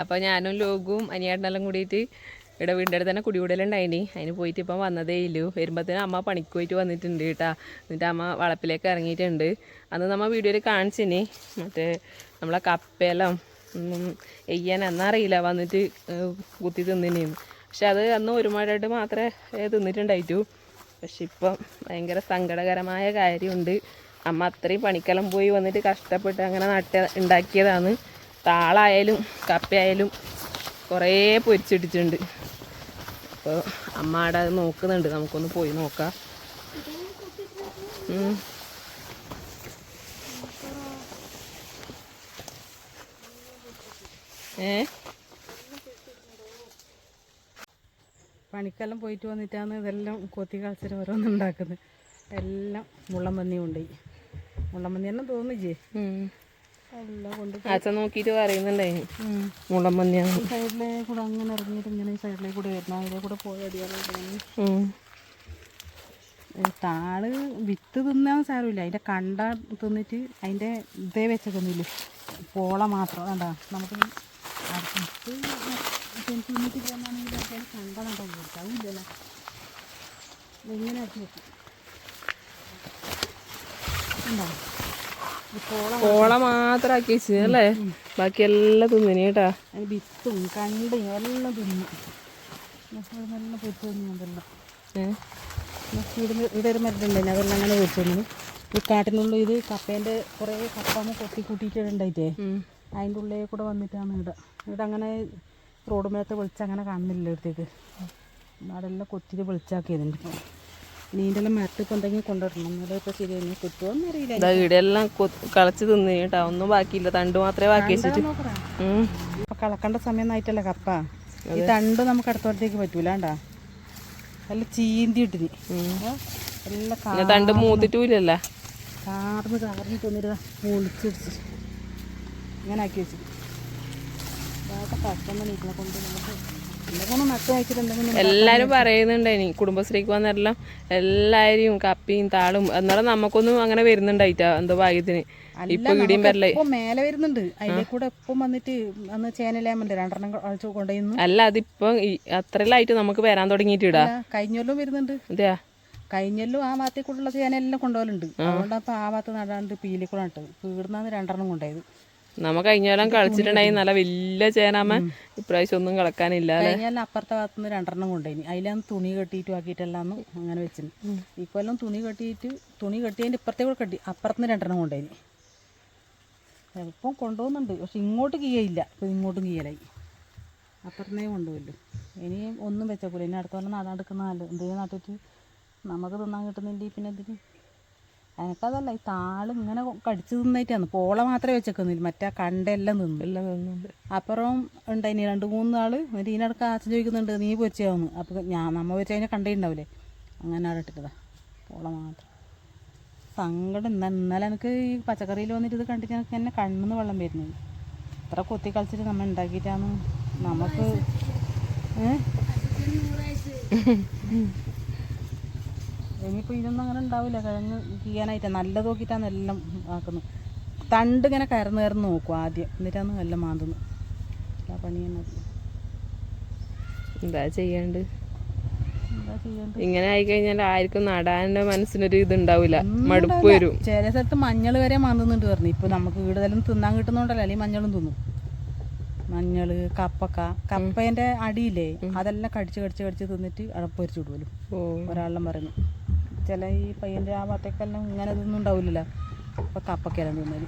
അപ്പോൾ ഞാനും ലോകും അനിയേട്ടനെല്ലാം കൂടിയിട്ട് ഇവിടെ വീടിന്റെ അടുത്ത് തന്നെ കുടികൂടലുണ്ടായിനി അതിന് പോയിട്ട് ഇപ്പം വന്നതേ ഇല്ലു. വരുമ്പോഴത്തേനും അമ്മ പണിക്ക് പോയിട്ട് വന്നിട്ടുണ്ട് കേട്ടാ. എന്നിട്ട് അമ്മ വളപ്പിലേക്ക് ഇറങ്ങിയിട്ടുണ്ട്. അന്ന് നമ്മൾ വീഡിയോയിൽ കാണിച്ചിനി. മറ്റേ നമ്മളെ കപ്പയെല്ലാം എയ്യാൻ എന്നറിയില്ല വന്നിട്ട് കുത്തി തിന്നിനേന്ന് പക്ഷെ അത് അന്ന് ഒരുപാടായിട്ട് മാത്രമേ തിന്നിട്ടുണ്ടായിട്ടു. പക്ഷെ ഇപ്പം ഭയങ്കര സങ്കടകരമായ കാര്യമുണ്ട്. അമ്മ അത്രയും പണിക്കെല്ലാം പോയി വന്നിട്ട് കഷ്ടപ്പെട്ട് അങ്ങനെ നട്ട ഉണ്ടാക്കിയതാണ്. താളായാലും കപ്പയായാലും കുറേ പൊരിച്ചിട്ടിട്ടുണ്ട്. അപ്പോൾ അമ്മ അവിടെ അത് നോക്കുന്നുണ്ട്. നമുക്കൊന്ന് പോയി നോക്കാം. ഏ? പണിക്കെല്ലാം പോയിട്ട് വന്നിട്ടാണ് ഇതെല്ലാം കൊത്തി കളിച്ചിട്ട് ഓരോന്നും ഉണ്ടാക്കുന്നത്. എല്ലാം മുള്ളമ്പന്നി കൊണ്ടുപോയി മുള്ളമ്പന്നി തന്നെ തോന്നിച്ചേ അച്ഛൻ നോക്കിയിട്ട് പറയുന്നുണ്ടായി മുളമ്പന്നിയാണ് സൈഡിലെ കൂടെ അങ്ങനെ ഇറങ്ങിയിട്ട് ഇങ്ങനെ സൈഡിലെ കൂടെ വരുന്ന. അതിലെ കൂടെ. താൾ വിത്ത് തിന്നാൻ സാരമില്ല. അതിന്റെ കണ്ട തിന്നിട്ട് അതിന്റെ ഇതേ വെച്ചൊക്കൊന്നുമില്ല പോള മാത്രം. കണ്ടാ? നമുക്ക് എനിക്ക് തിന്നിട്ട് പോകുന്നാണെങ്കിൽ അതിന്റെ കണ്ട നട്ടോ കൊടുക്കും അതില്ലല്ലോ ആക്കി വെക്കും? ഉണ്ടോ പോള മാത്രം ആക്കി വെച്ചു അല്ലേ? ബാക്കി എല്ലാം തിന്നിനി കേട്ടാ. വിത്തും കണ്ടും എല്ലാം തിന്നു. നല്ല പൊരിച്ചു അതെല്ലാം ഏ? ഇവിടെ ഇവിടെ ഒരു മരുന്നുണ്ടായി അതെല്ലാം അങ്ങനെ പൊരിച്ചു തന്നു ഈ കാട്ടിനുള്ളിൽ ഇത് കപ്പേന്റെ കുറേ കപ്പാന്ന് കൊത്തി കൂട്ടിയിട്ടുണ്ടായിട്ടേ. അതിന്റെ ഉള്ളിൽ കൂടെ വന്നിട്ടാണ് ഇവിടെ. ഇവിടെ അങ്ങനെ റോഡ് മേലത്തെ വെളിച്ചം അങ്ങനെ കാണുന്നില്ല ഇവിടത്തേക്ക്. അതെല്ലാം കൊത്തിട്ട് വെളിച്ചാക്കിയതുണ്ട് എല്ലാം മരത്തിപ്പോൾ എന്തെങ്കിലും കൊണ്ടുവരണം. എന്നാലും ഇപ്പോൾ ശരിയാണ് കിട്ടുമോന്ന് അറിയില്ല. ഇതാ ഇവിടെയെല്ലാം എല്ലാം കളച്ച് കേട്ടാ. ഒന്നും ബാക്കിയില്ല. തണ്ട് മാത്രമേ ബാക്കി വെച്ചിട്ട്. ഇപ്പൊ കളക്കേണ്ട സമയം ആയിട്ടല്ലേ കപ്പ? ഈ തണ്ട് നമുക്ക് അടുത്തോടത്തേക്ക് പറ്റൂലാണ്ടാ നല്ല ചീന്തി ഇട്ടിന്. എല്ലാം തണ്ട് മൂത്തിട്ടൂലല്ല? കാർന്ന് കാർന്ന് തിന്നിട്ട് പൊളിച്ചിടിച്ച് ഇങ്ങനെ ആക്കി വെച്ചിട്ട്. ഇതാകെ കഷ്ടം പണിയിട്ടില്ല കൊണ്ട് നമുക്ക് എന്തെങ്കിലും പറയുന്നുണ്ട് ഇനി എല്ലാരും കുടുംബശ്രീക്ക് വന്നെല്ലാം എല്ലാരും കപ്പിയും താളും എന്നാലും നമുക്കൊന്നും അങ്ങനെ വരുന്നുണ്ടായിട്ട എന്തോ ഭാഗ്യത്തിന്. ഇപ്പൊ ഇടിയും വരലേ ഇപ്പൊ മേലെ വരുന്നുണ്ട്. അതിലെ കൂടെ എപ്പം വന്നിട്ട് അന്ന് ചേനലാമുണ്ട് രണ്ടെണ്ണം കൊണ്ടുപോയിരുന്നു. അല്ല അതിപ്പോ അത്രയിലായിട്ട് നമുക്ക് വരാൻ തുടങ്ങിട്ട് കഴിഞ്ഞല്ലോ വരുന്നുണ്ട്. അതെയാ? കഴിഞ്ഞല്ലും ആ ഭാഗത്തേക്കുള്ള കൂടെയുള്ള ചേനെല്ലാം കൊണ്ടുപോകലുണ്ട് അതുകൊണ്ട് അപ്പോൾ ആ ഭാഗത്ത് നടാണ്ട് പീലിക്കുളം ഇട്ടത് വീടുന്നാന്ന് രണ്ടെണ്ണം കൊണ്ടുപോയത്. നമ്മ കഴിഞ്ഞാലും കളിച്ചിട്ടുണ്ടായി. നല്ല വലിയ ചേനാമ ഇപ്രാവശ്യം ഒന്നും കളക്കാനില്ല അപ്പുറത്തെ ഭാഗത്തുനിന്ന് രണ്ടെണ്ണം കൊണ്ടുപോയി. അതിലാണ് തുണി കെട്ടിയിട്ട് ആക്കിയിട്ടെല്ലാം അങ്ങനെ വെച്ചിന്. ഈ കൊല്ലം തുണി കെട്ടിയിട്ട് തുണി കെട്ടിയതിന്റെ ഇപ്പുറത്തെ കൂടെ കെട്ടി അപ്പുറത്ത് നിന്ന് രണ്ടെണ്ണം കൊണ്ടുപോയി. ചിലപ്പം കൊണ്ടുപോകുന്നുണ്ട്. പക്ഷെ ഇങ്ങോട്ട് കീയയില്ല ഇപ്പം ഇങ്ങോട്ടും കീയലായി അപ്പുറത്തേ കൊണ്ടുപോയില്ലോ ഇനി ഒന്നും വെച്ചേക്കൂല. ഇനി അടുത്ത കൊല്ലം നടാണ്ടെടുക്കുന്ന എന്തെങ്കിലും നട്ടിട്ട് നമുക്ക് തിന്നാൻ കിട്ടുന്നില്ല? പിന്നെ എന്തിന്? എനിക്കതല്ല ഈ താൾ ഇങ്ങനെ കടിച്ചു തിന്നായിട്ടാണ്. പോള മാത്രമേ വെച്ചേക്കുന്നില്ല മറ്റേ കണ്ടെല്ലാം തിന്നു. എല്ലാം തിന്നുന്നുണ്ട്. അപ്പുറം ഉണ്ടായിനി രണ്ട് മൂന്ന് ആൾ എന്നിട്ട് ഇതിനടക്ക് അച്ഛൻ ചോദിക്കുന്നുണ്ട് നീ പൊരിച്ചാവുന്നു അപ്പോൾ ഞാൻ നമ്മ പൊരിച്ച കഴിഞ്ഞാൽ കണ്ടേ ഉണ്ടാവില്ലേ അങ്ങനെ അവിടെ ഇട്ടതാ. പോള മാത്രം. സങ്കടം. ഇന്ന ഇന്നലെ എനിക്ക് ഈ പച്ചക്കറിയിൽ വന്നിട്ട് ഇത് കണ്ടിട്ട് എനിക്ക് എന്നെ കണ്ണിന്ന് വെള്ളം വരുന്നത് ഇത്ര കൊത്തി കളിച്ചിട്ട് നമ്മൾ ഉണ്ടാക്കിയിട്ടാണ്. നമുക്ക് ഏ? ഇനിയിപ്പോൾ ഇതൊന്നും അങ്ങനെ ഉണ്ടാവില്ല. കിഴങ്ങ് ചെയ്യാനായിട്ട് നല്ലത് നോക്കിയിട്ടാണ് എല്ലാം ആക്കുന്നത്. തണ്ട് ഇങ്ങനെ കയറുന്ന കയറുന്ന് നോക്കും ആദ്യം. എന്നിട്ടാണ് എല്ലാം മാന്തുന്നത്. എല്ലാ പണി തന്നെ എന്താ ചെയ്യണ്ട് ഇങ്ങനെ ആയി കഴിഞ്ഞാൽ ആർക്കും നടാന്റെ മനസ്സിനൊരു ഇതുണ്ടാവില്ല. മടുപ്പ് വരും. ചില സ്ഥലത്ത് മഞ്ഞൾ വരെ മാന്തുന്നുണ്ട് പറഞ്ഞു. ഇപ്പൊ നമുക്ക് കൂടുതലും തിന്നാൻ കിട്ടുന്നോണ്ടല്ലോ അല്ലെങ്കിൽ മഞ്ഞളും തിന്നും. മഞ്ഞൾ കപ്പക്ക കപ്പേന്റെ അടിയില്ലേ? അതെല്ലാം കടിച്ച് കടിച്ച് കടിച്ച് തിന്നിട്ട് അടപ്പൊരിച്ചു വിടുമല്ലോ ഓ. ഒരാളെല്ലാം പറയുന്നു. ചില ഈ പയ്യന്റെ ആ ഭാഗത്തേക്കെല്ലാം ഇങ്ങനെ ഇതൊന്നും ഉണ്ടാവില്ലല്ലോ. അപ്പോൾ കപ്പക്കെല്ലാം തിന്നൽ.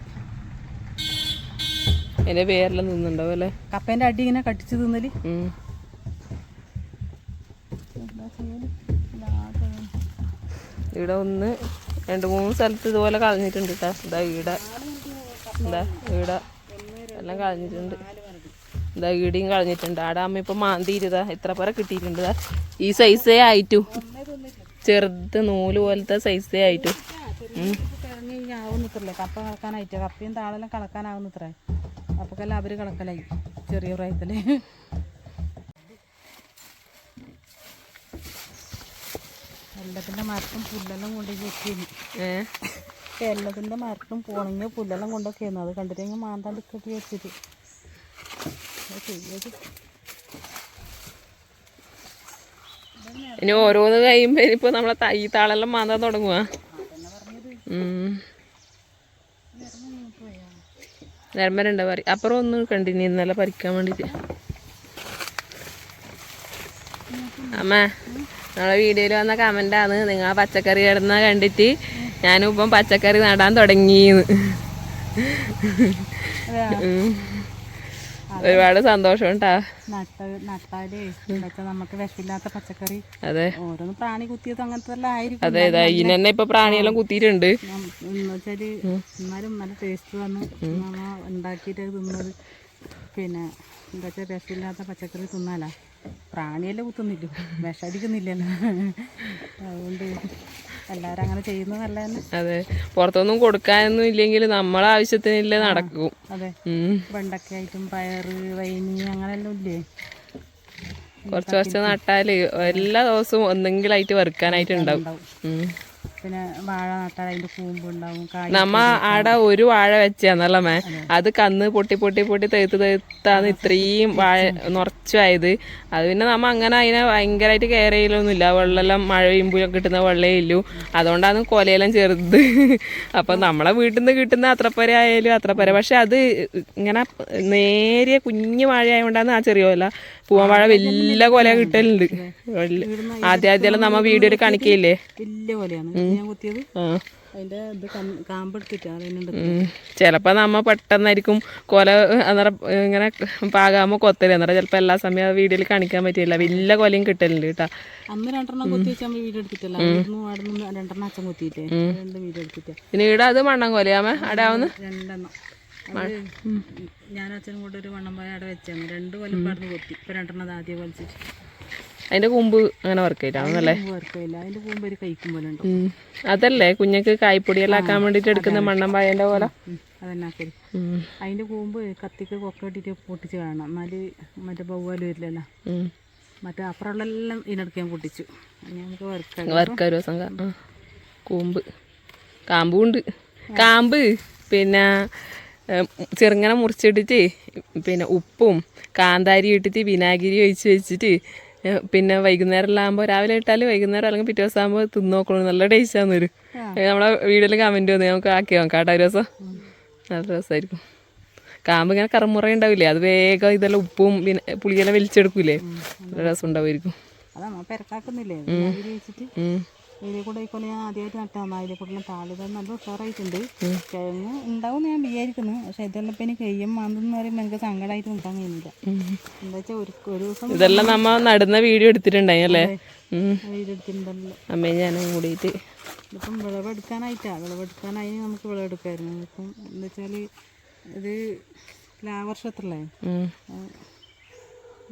എന്റെ പേരെല്ലാം തിന്നുണ്ടാവും അല്ലേ കപ്പേന്റെ അടി ഇങ്ങനെ കടിച്ച് തിന്നൽ. എന്താ ഇവിടെ ഒന്ന് രണ്ട് മൂന്ന് സ്ഥലത്ത് ഇതുപോലെ കളഞ്ഞിട്ടുണ്ട് കേട്ടോ ഇതാ ഈട. എന്താ ഈട. എല്ലാം കളഞ്ഞിട്ടുണ്ട്. ഇതാ ഈടിയും കളഞ്ഞിട്ടുണ്ട്. ആടെ അമ്മ ഇപ്പൊ മാന്തിയിരുതാ എത്ര പേരെ കിട്ടിയിട്ടുണ്ട് ഈ സൈസേ ആയിട്ടു. ചെറുത് നൂൽ പോലത്തെ സൈസേ ആയിട്ട്. ഇനി ആവുന്നിത്രല്ലേ കപ്പ കളക്കാനായിട്ട് കപ്പയും താളെല്ലാം കളക്കാനാവുന്നിത്രേ അപ്പൊക്കെല്ലാം അവർ കളക്കലായി ചെറിയ പ്രായത്തിൽ. എല്ലാത്തിന്റെ മരത്തും പുല്ലെല്ലാം കൊണ്ടുപോയി ഏ? എല്ലാത്തിന്റെ മരത്തും പോണെങ്കിൽ പുല്ലെല്ലാം കൊണ്ടൊക്കെ അത് കണ്ടിട്ട് മാന്താൻ ടിക്കറ്റ് വെച്ചിട്ട് ചെയ്യത് ഇനി ഓരോന്ന് കഴിയുമ്പോ ഇനിയിപ്പോ നമ്മളെ ത- ഈ താളെല്ലാം മാന്താൻ തുടങ്ങുക നിരമ്പരണ്ട പറി. അപ്പുറം ഒന്ന് കണ്ടിന്യൂ ഇന്നലെ പറിക്കാൻ വേണ്ടിട്ട്. അമ്മ നമ്മളെ വീഡിയോയിൽ വന്ന കമന്റാണ് നിങ്ങൾ ആ പച്ചക്കറി കിടന്ന കണ്ടിട്ട് ഞാനും ഇപ്പം പച്ചക്കറി നടാൻ തുടങ്ങിന്ന്. ഉം. ഒരുപാട് സന്തോഷം ഉണ്ടാ നട്ട നട്ടാലേ നമുക്ക് വിഷമില്ലാത്ത പച്ചക്കറി. അതെ. ഓരോന്ന് പ്രാണി കുത്തിയത് അങ്ങനത്തെ ആയിരിക്കും. അതെ ഇപ്പൊ പ്രാണിയെല്ലാം കുത്തിയിട്ടുണ്ട്. എന്നാലും നല്ല ടേസ്റ്റ് വന്നു നമ്മ ഉണ്ടാക്കിയിട്ട് തിന്നത്. പിന്നെ എന്താ വെച്ചാൽ വിഷമില്ലാത്ത പച്ചക്കറി തിന്നാലാ. പ്രാണിയല്ലേ കുത്തുന്നില്ല. വിഷടിക്കുന്നില്ലല്ലോ അതുകൊണ്ട് എല്ലാവരും അങ്ങനെ ചെയ്യുന്നത് നല്ല അതെ. പുറത്തൊന്നും കൊടുക്കാനൊന്നും ഇല്ലെങ്കിൽ നമ്മളെ ആവശ്യത്തിനില്ലേ നടക്കും. അതെ. ഉം. വെണ്ടക്കായിട്ടും പയറ് വൈനി അങ്ങനെയെല്ലാം ഇല്ലേ? കുറച്ച് കുറച്ച് നട്ടാൽ എല്ലാ ദിവസവും ഒന്നെങ്കിലായിട്ട് വെറുക്കാനായിട്ട് ഉണ്ടാവും. പിന്നെ വാഴ നട്ടാൽ അതിന്റെ കൂമ്പുണ്ടാവും നമ്മ ആടെ ഒരു വാഴ വെച്ചാന്നല്ല മേ? അത്. കന്ന് പൊട്ടി പൊട്ടി പൊട്ടി തെഴുത്ത് തെയ്ത്താണ് ഇത്രയും വാഴ നിറച്ചായത് അത് പിന്നെ നമ്മ അങ്ങനെ അതിനെ ഭയങ്കരമായിട്ട് കെയർ ചെയ്യലൊന്നുമില്ല. വെള്ളമെല്ലാം മഴ പെയ്യുമ്പോൾ കിട്ടുന്ന വെള്ളമേ ഇല്ലു. അതുകൊണ്ടാണ് കൊലയെല്ലാം ചെറുത്. അപ്പം നമ്മളെ വീട്ടിൽ നിന്ന് കിട്ടുന്ന അത്ര പര ആയാലും അത്ര പര പക്ഷെ അത് ഇങ്ങനെ നേരിയ കുഞ്ഞു വാഴ ആയതുകൊണ്ടാണ് ആ ചെറിയ കൊല. പൂവൻ വാഴ വലിയ കൊല കിട്ടലുണ്ട്. ആദ്യ ആദ്യം ആദ്യം നമ്മ വീഡിയോയിൽ കാണിക്കയില്ലേ വലിയ പോലെയാണ് ചിലപ്പോ നമ്മ പെട്ടെന്നായിരിക്കും കൊല അന്നേരം ഇങ്ങനെ പാകാമോ കൊത്തൽ. അന്നേരം ചിലപ്പോ എല്ലാ സമയം വീഡിയോയിൽ കാണിക്കാൻ പറ്റില്ല. വലിയ കൊലയും കിട്ടലുണ്ട് കേട്ടാ. അന്ന് രണ്ടെണ്ണം കൊത്തി വെച്ചാൽ വീഡിയോ എടുത്തിട്ടല്ല? അവിടുന്ന് അവിടുന്ന് രണ്ടെണ്ണം അച്ഛൻ കുത്തിയിട്ടേ. രണ്ട് വീഡിയോ എടുത്തിട്ടാ. പിന്നെ ഇവിടെ അത് മണ്ണം കൊലയാമേ അടാവുന്ന രണ്ടെണ്ണം. അച്ഛനും കൂടെ ഒരു വണ്ണം പോയ അവിടെ വെച്ചാണ് രണ്ട് കൊല്ലം പടന്ന് കൊത്തി. ഇപ്പൊ രണ്ടെണ്ണം അത് ആദ്യം വലിച്ചിട്ട് അതിന്റെ കൂമ്പ് അങ്ങനെ വർക്ക് ഉണ്ടാവും അതല്ലേ കുഞ്ഞക്ക് കായ്പ്പൊടിയെല്ലാം ആക്കാൻ വേണ്ടിട്ട് എടുക്കുന്ന മണ്ണം പായന്റെ പോലെ? അതെന്നാ അതിന്റെ കൂമ്പ് കത്തിക്ക് കൊക്ക ഇട്ടിട്ട് പൊട്ടിച്ച് കാണണം എന്നാൽ മറ്റേ ബൗവാലും വരില്ലല്ലോ. മറ്റേ അപ്പുറമുള്ളെല്ലാം ഇതിനിടയ്ക്ക് ഞാൻ പൊട്ടിച്ചു നമുക്ക് വറുക്കാം വറുക്ക ഒരു ദിവസം കൂമ്പ്. കാമ്പും ഉണ്ട്. കാമ്പ് പിന്നെ ചെറുങ്ങനെ മുറിച്ചിട്ടിട്ട് പിന്നെ ഉപ്പും കാന്താരി ഇട്ടിട്ട് വിനാഗിരി ഒഴിച്ച് വെച്ചിട്ട് പിന്നെ വൈകുന്നേരം എല്ലാം ആകുമ്പോൾ രാവിലെ ഇട്ടാൽ വൈകുന്നേരം അല്ലെങ്കിൽ പിറ്റേ ദിവസം ആകുമ്പോൾ തിന്ന് നോക്കണം നല്ല ആണെന്ന് വരും നമ്മളെ വീഡിയോയിൽ കമന്റ് വന്നു നമുക്ക് ആക്കി നോക്കാം കേട്ടോ. ഒരു ദിവസം നല്ല രസമായിരിക്കും കാമ്പ് ഇങ്ങനെ കറമുറ ഉണ്ടാവില്ലേ? അത് വേഗം ഇതെല്ലാം ഉപ്പും പിന്നെ പുളിയെല്ലാം വലിച്ചെടുക്കൂലേ നല്ല രസം ഉണ്ടാവുമായിരിക്കും. അതാ നമ്മൾ പെരക്കാക്കുന്നില്ലേ? ഇതിലെ കൂടെ ഇക്കൊല്ലം ഞാൻ ആദ്യമായിട്ട് നട്ടാന്ന് അതിലെ കൂടെ താളിത നല്ല ഉഷാറായിട്ടുണ്ട്. കിഴങ്ങ് ഉണ്ടാവും ഞാൻ വിചാരിക്കുന്നു. പക്ഷെ ഇതെല്ലാം പിന്നെ കയ്യം മാന്തെന്ന് പറയുമ്പോൾ എനിക്ക് സങ്കടമായിട്ട് നിൽക്കാൻ കഴിയുന്നില്ല. എന്താ വെച്ചാൽ ഒരു ഒരു ദിവസം ഇതെല്ലാം നമ്മ നടുന്ന വീഡിയോ എടുത്തിട്ടുണ്ടായി അല്ലേ? ഉം. വീടെടുത്തിട്ടുണ്ടല്ലോ അമ്മയും ഞാനും കൂടിയിട്ട്. ഇപ്പം വിളവെടുക്കാനായിട്ടാ വിളവെടുക്കാനായി നമുക്ക് വിളവെടുക്കായിരുന്നു ഇപ്പം എന്താ വെച്ചാൽ ഇത് വർഷത്തിലേ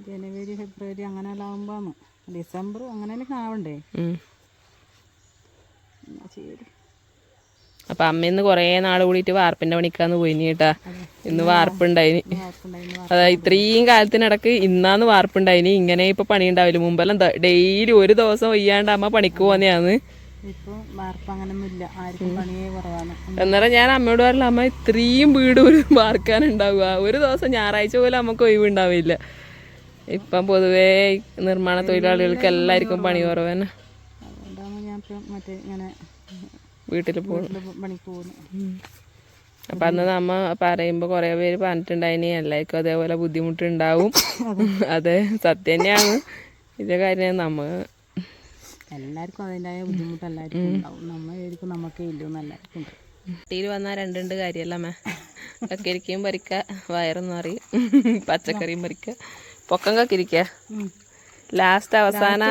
ജനുവരി ഫെബ്രുവരി അങ്ങനെയെല്ലാം ആകുമ്പോഴാണ് ഡിസംബർ അങ്ങനെ ആവണ്ടേ. എന്നാ അപ്പൊ അമ്മ ഇന്ന് കുറേ നാൾ കൂടിയിട്ട് വാർപ്പിന്റെ പണിക്കാന്ന് പോയിനി കേട്ടാ. ഇന്ന് വാർപ്പുണ്ടായിനി. അതാ ഇത്രയും കാലത്തിനിടക്ക് ഇന്നാന്ന് വാർപ്പുണ്ടായിനി. ഇങ്ങനെ ഇപ്പൊ പണി ഉണ്ടാവില്ല മുമ്പെല്ലാം ഡെയിലി ഒരു ദിവസം വയ്യാണ്ട് അമ്മ പണിക്ക് പോകുന്നതാണ് കുറവാണ്. അന്നേരം ഞാൻ അമ്മയോട് പറഞ്ഞില്ല അമ്മ ഇത്രയും വീട് ഒരു വാർക്കാനുണ്ടാവുക. ഒരു ദിവസം ഞായറാഴ്ച പോലും നമുക്ക് ഒഴിവുണ്ടാവില്ല. ഇപ്പം പൊതുവേ നിർമ്മാണ തൊഴിലാളികൾക്ക് എല്ലാവർക്കും പണി കുറവ് തന്നെ അതുകൊണ്ടാണ് ഞാൻ ഇപ്പം മറ്റേ ഇങ്ങനെ വീട്ടിൽ പോകും അപ്പൊ പണിക്ക് പോകുന്നത് അപ്പം അന്ന് നമ്മ പറയുമ്പോൾ കുറേ പേര് പറഞ്ഞിട്ടുണ്ടായിനി എല്ലാവർക്കും അതേപോലെ ബുദ്ധിമുട്ടുണ്ടാവും. അതെ. സത്യം തന്നെയാണ് ഇതിന്റെ കാര്യം നമ്മ എല്ലാവർക്കും അതിന്റെതായ ബുദ്ധിമുട്ട് എല്ലാവർക്കും ഉണ്ടാവും. നമ്മ ആയിരിക്കും നമുക്കേ ഇല്ലെന്ന് എല്ലാവർക്കും ഉണ്ട്. കുട്ടിയിൽ വന്നാൽ രണ്ടുണ്ട് കാര്യമല്ലമ്മേ കക്കരിക്കയും പറിക്ക വയറൊന്നും അറിയും പച്ചക്കറിയും പറിക്ക പൊക്കം കക്കിരിക്ക? ലാസ്റ്റ് അവസാനം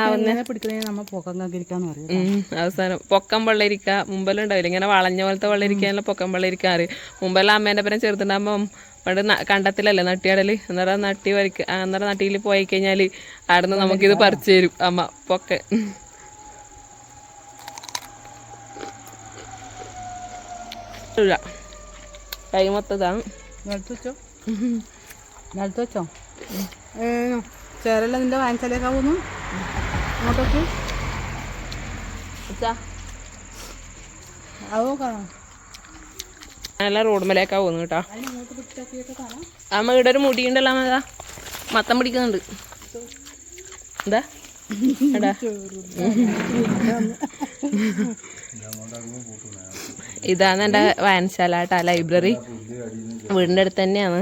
അവസാനം. പൊക്കം വെള്ളരിക്ക മുമ്പെല്ലാം ഇങ്ങനെ വളഞ്ഞ പോലത്തെ വെള്ളരിക്കാനുള്ള പൊക്കം വെള്ളരിക്ക അറിയും മുമ്പെല്ലാം അമ്മേന്റെ പേരെ ചെറുതുണ്ടാകുമ്പം പണ്ട് ന- കണ്ടത്തിലല്ലേ നട്ടിയാടൽ? അന്നേരം നട്ടി വരയ്ക്ക അന്നേരം നട്ടിയിൽ പോയി കഴിഞ്ഞാൽ അവിടുന്ന് നമുക്കിത് പറിച്ചു തരും. അമ്മ പൊക്കെ. കൈ മൊത്തതാണ് നടത്തുവച്ചോ വെച്ചോ? നിലത്ത് വെച്ചോ? ചേരല്ല നിന്റെ വാങ്ങിച്ചാലേക്കാ പോന്നു? അങ്ങോട്ടേക്ക്. അത് നല്ല റോഡ് മേലേക്കാ പോകുന്നു കേട്ടോ അമ്മ ഇവിടെ ഒരു മുടി ഉണ്ടല്ലോ അമ്മ മത്തം പിടിക്കുന്നുണ്ട്. എന്താ? ഇതാണ് എന്റെ വായനശാല കേട്ടാ ലൈബ്രറി. വീടിന്റെ അടുത്ത് തന്നെയാണ്.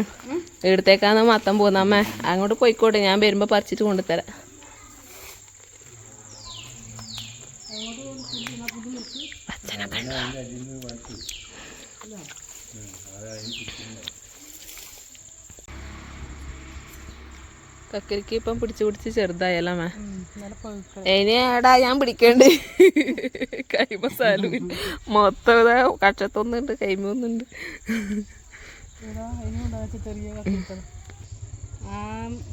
ഇവിടത്തേക്കാണ് മത്തം പോകുന്ന. അമ്മ അങ്ങോട്ട് പോയിക്കോട്ടെ. ഞാൻ വരുമ്പോൾ പറിച്ചിട്ട് കൊണ്ടുതരാം? കക്കരിക്ക് ഇപ്പം പിടിച്ച് പിടിച്ച് ചെറുതായല്ലോ പഴുക്ക ഇനി എടാ ഞാൻ പിടിക്കണ്ട്. കൈമസാലും മസാല മൊത്തം ഇതാ കക്ഷത്തൊന്നുണ്ട് കൈമൊന്നുണ്ട്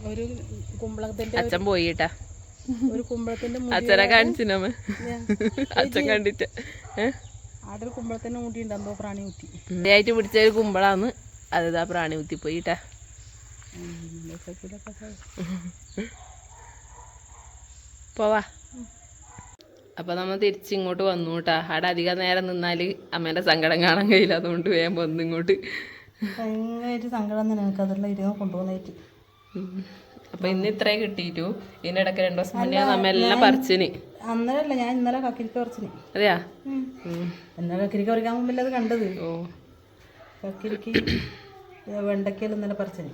ഒരു കുമ്പളത്തിന്റെ അച്ഛൻ പോയിട്ടാ. ഒരു കുമ്പളത്തിന്റെ അച്ഛനെ കാണിച്ചിനമ്മ അച്ഛൻ കണ്ടിട്ട്. ഒരു കുമ്പളത്തിന്റെ മുടി ഉണ്ടോ പ്രാണി കുത്തി. ആയിട്ട് പിടിച്ച ഒരു കുമ്പളാന്ന്. അതാ പ്രാണി കുത്തി പോയിട്ടാ പോവാ. അപ്പൊ നമ്മ തിരിച്ചിങ്ങോട്ട് വന്നു കേട്ടാ. അവിടെ അധികം നേരം നിന്നാൽ അമ്മേന്റെ സങ്കടം കാണാൻ കഴിയില്ല. അതുകൊണ്ട് വേഗം വന്നു ഭയങ്കരമായിട്ട് സങ്കടം തന്നെ എനിക്ക് അതെല്ലാം ഇരുന്ന് കൊണ്ടുപോകുന്നതായിട്ട്. അപ്പൊ ഇന്ന് ഇത്രേ കിട്ടിയിട്ടു? ഇതിനിടക്ക് രണ്ടു ദിവസം മുന്നേ നമ്മ എല്ലാം പറിച്ചിന്. അന്നേരല്ല ഞാൻ ഇന്നലെ കക്കിരിക്ക പറിച്ചിന്. അതെയാ. ഇന്നലെ കക്കിരിക്ക പറിക്കാൻ മുമ്പില്ല അത് കണ്ടത്. ഓ. കക്കിരിക്ക് വെണ്ടക്കയിൽ ഇന്നലെ പറിച്ചിന്.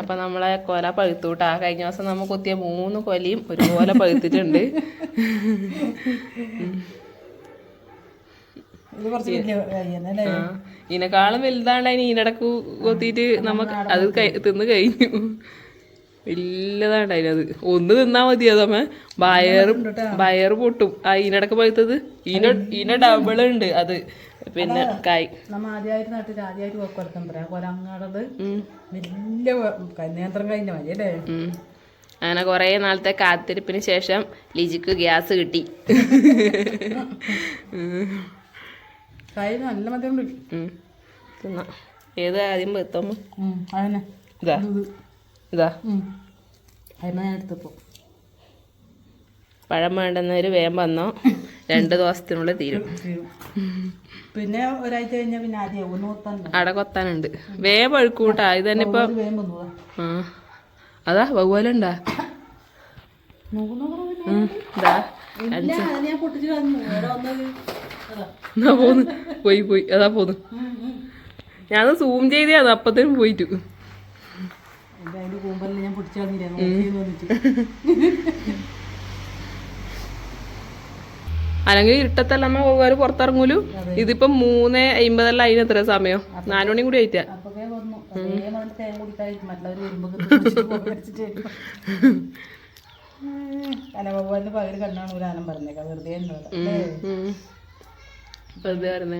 അപ്പൊ നമ്മളെ കൊല പഴുത്തൂട്ടാ. കഴിഞ്ഞ ദിവസം നമ്മ കുത്തിയ മൂന്ന് കൊലയും ഒരുപോലെ പഴുത്തിട്ടുണ്ട് ഇത് കുറച്ച് വലിയ കയ്യന്നല്ലേ ആ ഇതിനെക്കാളും വലുതാണ്ടായി ഇതിനിടക്ക് കൊത്തിയിട്ട് നമുക്ക് അത് തിന്ന് കഴിഞ്ഞു. വലുതാണ്ട് അത്. ഒന്ന് തിന്നാ മതി അതമ്മ ബയർ ബയർ പൊട്ടും. ആ ഈനടക്ക് പഴുത്തത്? ഈന ഈന ഡബിൾ ഉണ്ട് അത്. പിന്നെ കായ് നമ്മ ആദ്യമായിട്ട് നട്ടിട്ട് ആദ്യമായിട്ട് കൊലക്കം പറയാം കൊലങ്ങാടത്. വലിയ കന്യാന്ത്രം കഴിഞ്ഞ മതി അല്ലേ. അങ്ങനെ കുറേ നാളത്തെ കാത്തിരിപ്പിന് ശേഷം ലിജിക്ക് ഗ്യാസ് കിട്ടി. കായ് നല്ല മധുരം. തിന്നാ. ഏത് ആദ്യം പഴുത്തമ്മ ഉം, അതന്നെ. ഇതാ. ഇതാ പഴം വേണ്ടുന്നവർ വേഗം വന്നോ. രണ്ട് ദിവസത്തിനുള്ളിൽ തീരും. പിന്നെ ഒരാഴ്ച കഴിഞ്ഞാൽ പിന്നെ ആദ്യം അട കൊത്താനുണ്ട്. വേഗം പഴുക്കൂട്ടാ. ഇത് തന്നെ ഇപ്പൊ ആ. അതാ വവ്വാലുണ്ടാ. ഉണ്ടാ. ഇതാ. എന്നാ പോന്ന്? പോയി പോയി. അതാ പോന്ന്. ഞാൻ സൂം ചെയ്തതാണ് അപ്പത്തേനും പോയിട്ടു. അല്ലെങ്കിൽ ഇരുട്ടത്തല്ലമ്മ വവ്വാൽ പുറത്തിറങ്ങൂലു. ഇതിപ്പം മൂന്ന് അയിമ്പതല്ല അതിന് എത്ര സമയം? നാലു മണി കൂടി ആയിട്ടാ. കനഭഗവാന്റെ പകൽ കണ്ണാണ് ഒരു ആനം പറഞ്ഞേക്കാം. വെറുതെ ഉം. വെറുതെ പറഞ്ഞ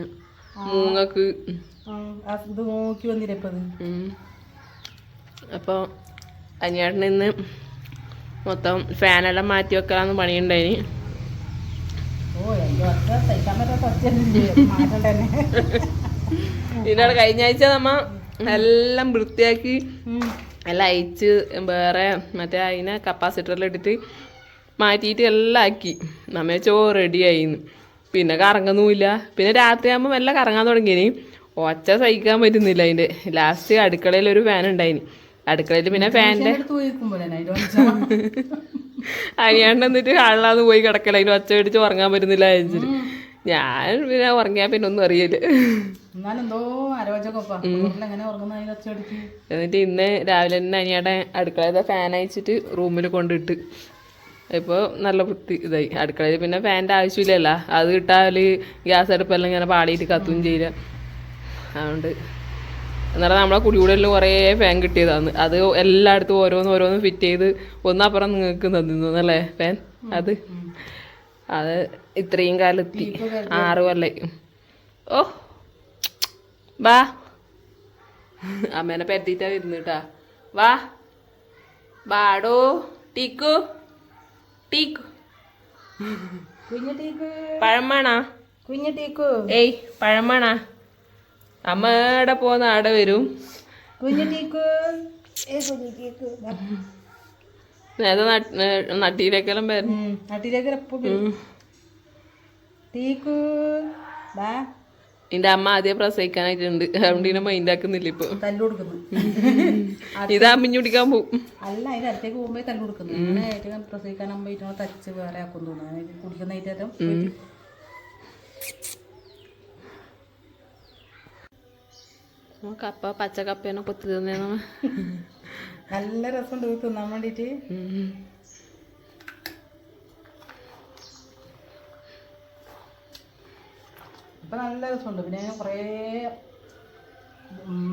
മൂങ്ങക്ക് ഉം, ആ ഇത് നോക്കി വന്നില്ലേ ഇപ്പൊ അത് ഉം. അപ്പോൾ അനിയേട്ടൻ ഇന്ന് മൊത്തം ഫാനെല്ലാം മാറ്റി വെക്കാന്ന് പണിയുണ്ടായിന്. തന്നെ ഇതിനോട് കഴിഞ്ഞ ആഴ്ച നമ്മ എല്ലാം വൃത്തിയാക്കി എല്ലാം അയച്ച് വേറെ മറ്റേ അതിനെ കപ്പാസിറ്ററിൽ ഇട്ടിട്ട് മാറ്റിയിട്ട് എല്ലാം ആക്കി. നമ്മ ചോ റെഡി ആയിന്ന്. പിന്നെ കറങ്ങുന്നുമില്ല. പിന്നെ രാത്രിയാകുമ്പോൾ മെല്ലെ കറങ്ങാൻ തുടങ്ങിയിന്. ഒച്ച സഹിക്കാൻ പറ്റുന്നില്ല അതിന്റെ ലാസ്റ്റ് അടുക്കളയിൽ ഒരു ഫാൻ ഉണ്ടായിന്. അടുക്കളയിൽ പിന്നെ ഫാനിന്റെ. അനിയാണ്ട് എന്നിട്ട് കള്ളാന്ന് പോയി കിടക്കല അതിന് ഒച്ച പിടിച്ച് ഉറങ്ങാൻ പറ്റുന്നില്ല അയച്ചിട്ട് ഞാൻ പിന്നെ ഉറങ്ങിയാൽ പിന്നെ ഒന്നും അറിയില്ല. എന്നിട്ട് ഇന്ന് രാവിലെ തന്നെ അനിയുടെ അടുക്കളയിലെ ഫാൻ അയച്ചിട്ട് റൂമിൽ കൊണ്ടിട്ട് ഇപ്പോൾ നല്ല വൃത്തി ഇതായി. അടുക്കളയിൽ പിന്നെ ഫാനിന്റെ ആവശ്യമില്ലല്ല. അത് കിട്ടാൽ ഗ്യാസ് അടുപ്പെല്ലാം ഇങ്ങനെ പാടിയിട്ട് കത്തുകയും ചെയ്യില്ല അതുകൊണ്ട് എന്നാലും നമ്മളെ കുടികൂടലിൽ കുറേ ഫാൻ കിട്ടിയതാണ്. അത് എല്ലായിടത്തും ഓരോന്നും ഓരോന്നും ഫിറ്റ് ചെയ്ത് ഒന്നപ്പുറം നിങ്ങൾക്ക് തന്നിരുന്നു അല്ലേ ഫാൻ അത്? അത് ഇത്രയും കാലത്തി ആറ് കൊല്ലായി ഓ വാ. അമ്മേനെ പരത്തിയിട്ടാണ് വരുന്നു കേട്ടാ. വാ. വാടോ ടീക്കു. ടീക്കു. കുഞ്ഞട്ടീക്ക് പഴമണ? കുഞ്ഞു കുഞ്ഞട്ടീക്ക് ഏയ് പഴമണ? അമ്മയുടെ അമ്മ പോന്ന ആടെ വരും. കുഞ്ഞു നേരത്തെ നട്ടിയിലേക്കെല്ലാം വരും. ടീക്കു. ബാ എന്റെ അമ്മ ആദ്യം പ്രസവിക്കാനായിട്ടുണ്ട്. അതുകൊണ്ട് ഇതിനെ മൈൻഡ് ആക്കുന്നില്ല ഇപ്പൊ. ഇത് അമ്മിഞ്ഞു പിടിക്കാൻ പോകും അല്ല അതിന്റെ അടുത്തേക്ക് പോകുമ്പോ തല്ലു കൊടുക്കുന്നു പ്രസവിക്കാൻ അമ്മ തച്ച് വേറെ ആക്കും തോന്നുന്നു. അതിന് കുടിക്കുന്ന ഏറ്റവും കപ്പ പച്ച കപ്പേനെ കൊത്തി തിന്നേ നല്ല രസം തിന്നാൻ വേണ്ടിട്ട് ഇപ്പൊ നല്ല രസമുണ്ട്. പിന്നെ കുറേ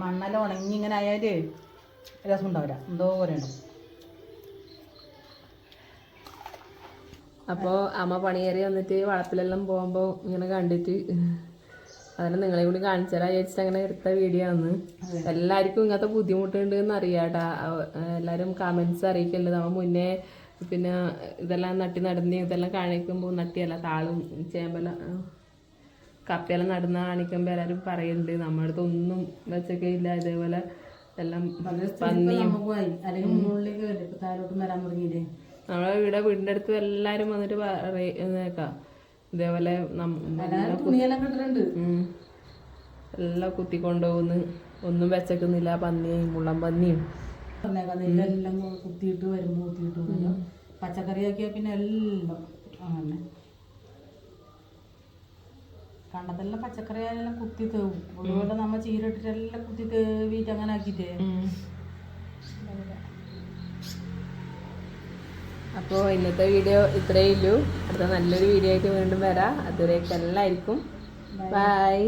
മണ്ണെല്ലാം ഉണങ്ങി ഇങ്ങനെ ആയാൽ രസം ഉണ്ടാവില്ല എന്തോ പോലെ ഉണ്ടാവും അപ്പോൾ അമ്മ പണിയേറി വന്നിട്ട് വളപ്പിലെല്ലാം പോകുമ്പോൾ ഇങ്ങനെ കണ്ടിട്ട് അതിനെ നിങ്ങളെ കൂടി കാണിച്ചു ചോദിച്ചിട്ട് വിചാരിച്ചിട്ട് അങ്ങനെ എടുത്ത വീഡിയോ ആണ്. എല്ലാവർക്കും ഇങ്ങനത്തെ ബുദ്ധിമുട്ടുണ്ട് എന്ന് അറിയാട്ടാ എല്ലാവരും കമൻസ് അറിയിക്കല്ലോ നമ്മൾ മുന്നേ പിന്നെ ഇതെല്ലാം നട്ടി നടന്ന് ഇതെല്ലാം കാണിക്കുമ്പോൾ നട്ടിയല്ല താളും ചേമ്പെല്ലാം. ആ, കപ്പയെല്ലാം നടുന്ന കാണിക്കുമ്പോൾ എല്ലാവരും പറയുന്നുണ്ട് നമ്മുടെ അടുത്ത് ഒന്നും വെച്ചൊക്കെ ഇല്ല ഇതേപോലെ എല്ലാം നമ്മളെ ഇവിടെ വീടിന്റെ അടുത്ത് എല്ലാവരും വന്നിട്ട് പറയുന്നേക്കാം ഇതേപോലെ എല്ലാം കുത്തിക്കൊണ്ടുപോകുന്നു. ഒന്നും വെച്ചേക്കുന്നില്ല പന്നിയും മുള്ളം പന്നിയും. കുത്തിയിട്ട് വരുമ്പോൾ കുത്തിയിട്ട് വരും പച്ചക്കറി ആക്കിയാൽ പിന്നെ എല്ലാം അങ്ങനെ. കണ്ടതെല്ലാം പച്ചക്കറി ആയാലും കുത്തി തേവും. അതുപോലെ നമ്മ ചീര ഇട്ടിട്ടെല്ലാം കുത്തി തേവിട്ട് അങ്ങനെ ആക്കിയിട്ടേ. അപ്പോൾ ഇന്നത്തെ വീഡിയോ ഇത്രയേ ഉള്ളൂ. അടുത്ത നല്ലൊരു വീഡിയോ ആയിട്ട് വീണ്ടും വരാം. അതുവരേക്കും എല്ലാവർക്കും ബൈ